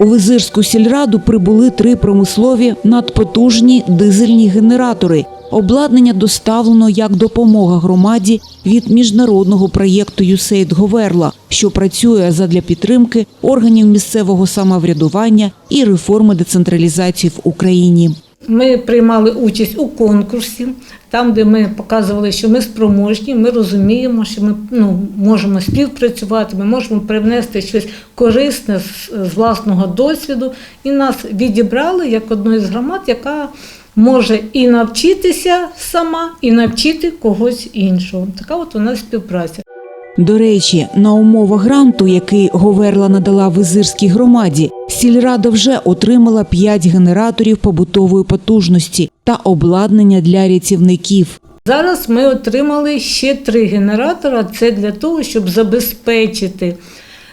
У Визирську сільраду прибули три промислові надпотужні дизельні генератори. Обладнання доставлено як допомога громаді від міжнародного проєкту «ЮСЕЙД Говерла, що працює задля підтримки органів місцевого самоврядування і реформи децентралізації в Україні. Ми приймали участь у конкурсі, там, де ми показували, що ми спроможні, ми розуміємо, що ми ну, можемо співпрацювати, ми можемо привнести щось корисне з, з власного досвіду. І нас відібрали як одну із громад, яка може і навчитися сама, і навчити когось іншого. Така от у нас співпраця. До речі, на умовах гранту, який Говерла надала визирській громаді, сільрада вже отримала 5 генераторів побутової потужності та обладнання для рятівників. Зараз ми отримали ще три генератора. Це для того, щоб забезпечити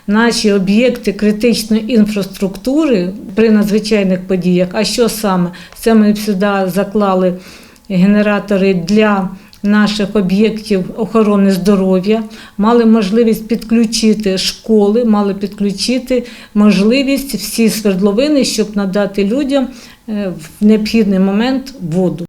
наші об'єкти критичної інфраструктури при надзвичайних подіях. А що саме? Це ми сюди заклали генератори для наших об'єктів охорони здоров'я, мали можливість підключити школи, мали підключити можливість всі свердловини, щоб надати людям е, в необхідний момент воду.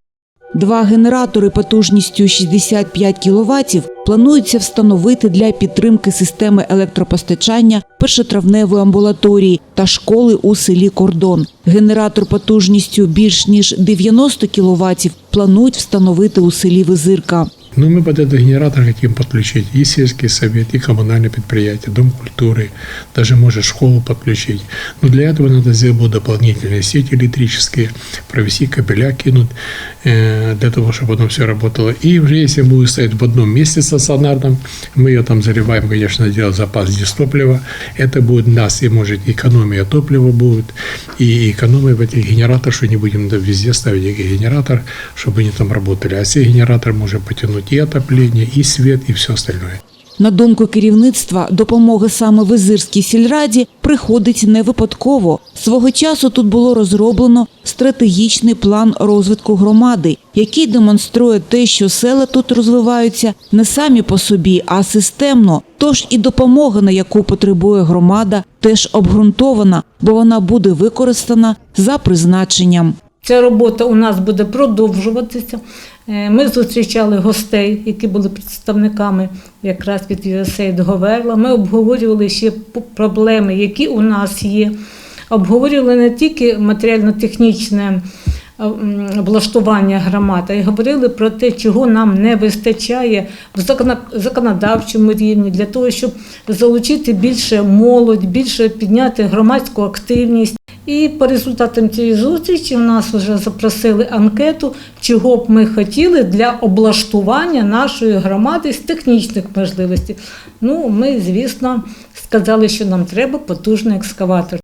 Два генератори потужністю 65 кВт планується встановити для підтримки системи електропостачання першотравневої амбулаторії та школи у селі Кордон. Генератор потужністю більш ніж 90 кВт планують встановити у селі Визирка. Ну, мы под этот генератор хотим подключить и сельский совет, и коммунальное предприятие, дом культуры, даже, может, школу подключить. Но для этого надо сделать будет дополнительные сети электрические, провести кабеля кинуть, э, для того, чтобы оно все работало. И уже если будет стоять в одном месте стационарном, мы ее там заливаем, конечно, делать запас дистоплива. Это будет нас, и может экономия топлива будет, и экономия в этих генераторах, что не будем везде ставить генератор, чтобы они там работали. А все генератор можем потянуть и отопление, и свет, и все остальное. На думку керівництва, допомога саме Визирській сільраді приходить не випадково. Свого часу тут було розроблено стратегічний план розвитку громади, який демонструє те, що села тут розвиваються не самі по собі, а системно. Тож і допомога, на яку потребує громада, теж обґрунтована, бо вона буде використана за призначенням. Ця робота у нас буде продовжуватися. Е, Ми зустрічали гостей, які були представниками якраз від USAID Говерла. Ми обговорювали ще проблеми, які у нас є. Обговорювали не тільки матеріально-технічне облаштування громад, й говорили про те, чого нам не вистачає в законодавчому рівні для того, щоб залучити більше молодь, більше підняти громадську активність. І по результатам цієї зустрічі в нас вже запросили анкету, чого б ми хотіли для облаштування нашої громади з технічних можливостей. Ну, ми, звісно, сказали, що нам треба потужний екскаватор.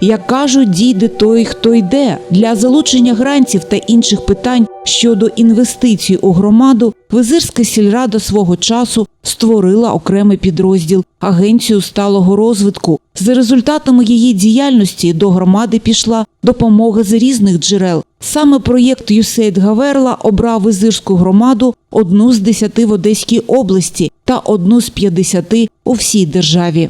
Як кажуть, дійде той, хто йде. Для залучення грантів та інших питань щодо інвестицій у громаду Визирська сільрада свого часу створила окремий підрозділ Агенцію сталого розвитку. За результатами її діяльності до громади пішла допомога з різних джерел. Саме проєкт «ЮСЕЙД Гаверла обрав Визирську громаду одну з десяти в Одеській області та одну з п'ятдесяти у всій державі.